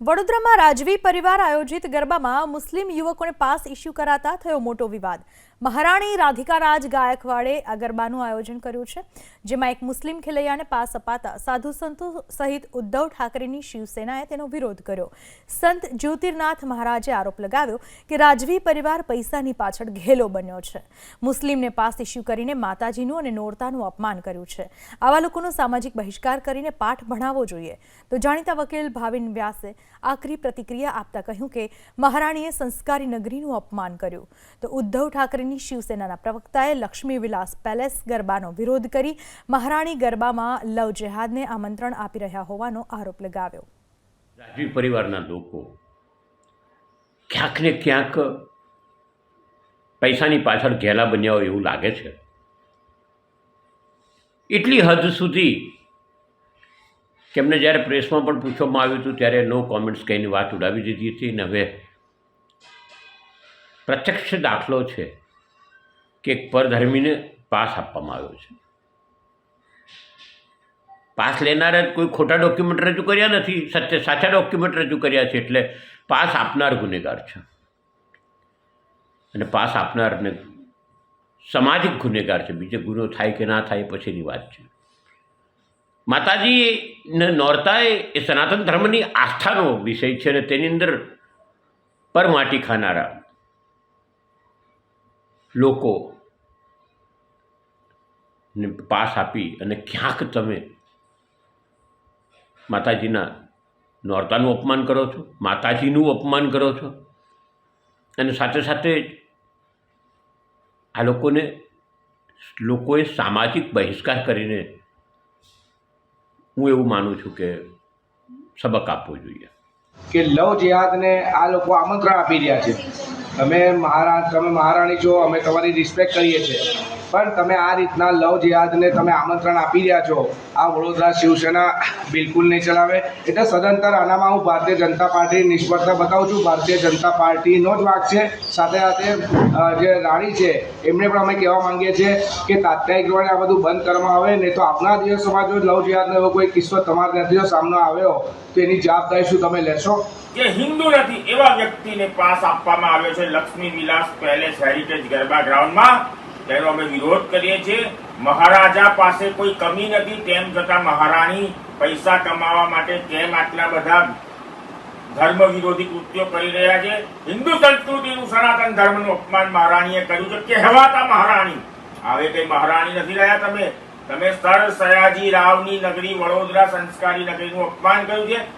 વડોદરામાં રાજવી પરિવાર આયોજિત ગરબામાં મુસ્લિમ યુવકોને પાસ ઇસ્યુ કરાતા થયો મોટો વિવાદ. મહારાણી રાધિકા રાજ ગાયકવાડે આ ગરબાનું આયોજન કર્યું છે, જેમાં એક મુસ્લિમ ખેલૈયાને પાસ અપાતા સાધુ સંતો સહિત ઉદ્ધવ ઠાકરેની શિવસેનાએ તેનો વિરોધ કર્યો. સંત જ્યોતિર્નાથ મહારાજે આરોપ લગાવ્યો કે રાજવી પરિવાર પૈસાની પાછળ ઘેલો બન્યો છે. મુસ્લિમને પાસ ઇસ્યુ કરીને માતાજીનું અને નોરતાનું અપમાન કર્યું છે. આવા લોકોનો સામાજિક બહિષ્કાર કરીને પાઠ ભણાવવો જોઈએ. તો જાણીતા વકીલ ભાવિન વ્યાસે આકરી પ્રતિક્રિયા આપતા કહ્યું કે મહારાણીએ સંસ્કારી નગરીનું અપમાન કર્યું. તો ઉદ્ધવ ઠાકરેની શિવસેનાના પ્રવક્તાએ લક્ષ્મી વિલાસ પેલેસ ગરબાનો વિરોધ કરી મહારાણી ગરબામાં લવ જેહાદને આમંત્રણ આપી રહ્યા હોવાનો આરોપ લગાવ્યો. રાજવી પરિવારના લોકો ક્યાંક ને ક્યાંક પૈસાની પાછળ ઘેલા બન્યા હોય એવું લાગે છે. એટલી હદ સુધી કે એમને જ્યારે પ્રેસમાં પણ પૂછવામાં આવ્યું હતું, ત્યારે નો કોમેન્ટ્સ કહીને વાત ઉડાવી દીધી હતી. ને હવે પ્રત્યક્ષ દાખલો છે કે એક પરધર્મીને પાસ આપવામાં આવ્યો છે. પાસ લેનારે કોઈ ખોટા ડોક્યુમેન્ટ રજૂ કર્યા નથી, સત્ય, સાચા ડોક્યુમેન્ટ રજૂ કર્યા છે, એટલે પાસ આપનાર ગુનેગાર છે. અને પાસ આપનારને સામાજિક ગુનેગાર છે, બીજો ગુનો થાય કે ના થાય પછીની વાત છે. માતાજી ને નોરતા એ એ સનાતન ધર્મની આસ્થાનો વિષય છે અને તેની અંદર પર માટી ખાનારા લોકો ને પાસ આપી અને ક્યાંક તમે માતાજીના નોરતાનું અપમાન કરો છો, માતાજીનું અપમાન કરો છો અને સાથે સાથે આ લોકોને લોકોએ સામાજિક બહિષ્કાર કરીને હું એવું માનું છું કે સબક આપવો જોઈએ. કે લવ જેહાદને આ લોકો આમંત્રણ આપી રહ્યા છે. તમે મહારા, તમે મહારાણી છો, અમે તમારી રિસ્પેક્ટ કરીએ છીએ. પણ તમે આ રીતના લવ જેહાદને તમે આમંત્રણ આપી રહ્યા છો, આ વડોદરા શિવસેના બિલકુલ નહીં ચલાવે. એટલે સદંતર આનામાં હું ભારતીય જનતા પાર્ટીની નિષ્ફળતા બતાવું છું. ભારતીય જનતા પાર્ટીનો જ વાક છે. સાથે સાથે જે રાણી છે એમને પણ અમે કહેવા માંગીએ છીએ કે તાત્કાલિક ધોરણે આ બધું બંધ કરવામાં આવે. નહીં તો આપણા દિવસોમાં જો લવ જેહાદનો એવો કોઈ કિસ્સો તમારા નથી સામનો આવ્યો, તો એની જવાબદારી શું તમે લેશો? જે હિન્દુ નથી, એવા વ્યક્તિને પાસ આપવામાં આવ્યો છે લક્ષ્મી વિલાસ પેલેસ હેરિટેજ ગરબા ગ્રાઉન્ડમાં. તેનો અમે વિરોધ કરીએ છીએ. મહારાજા પાસે કોઈ કમી નથી, તેમ છતાં મહારાણી પૈસા કમાવા માટે કેમ આટલા બધા ધર્મ વિરોધી કૃત્યો કરી રહ્યા છે? હિન્દુ સંસ્કૃતિનું સનાતન ધર્મનું અપમાન મહારાણીએ કર્યું છે. કહેવાતા મહારાણી. હવે કઈ મહારાણી નથી રહ્યા તમે? તમે સર સયાજી રાવની નગરી વડોદરા સંસ્કારી નગરીનું અપમાન કર્યું છે?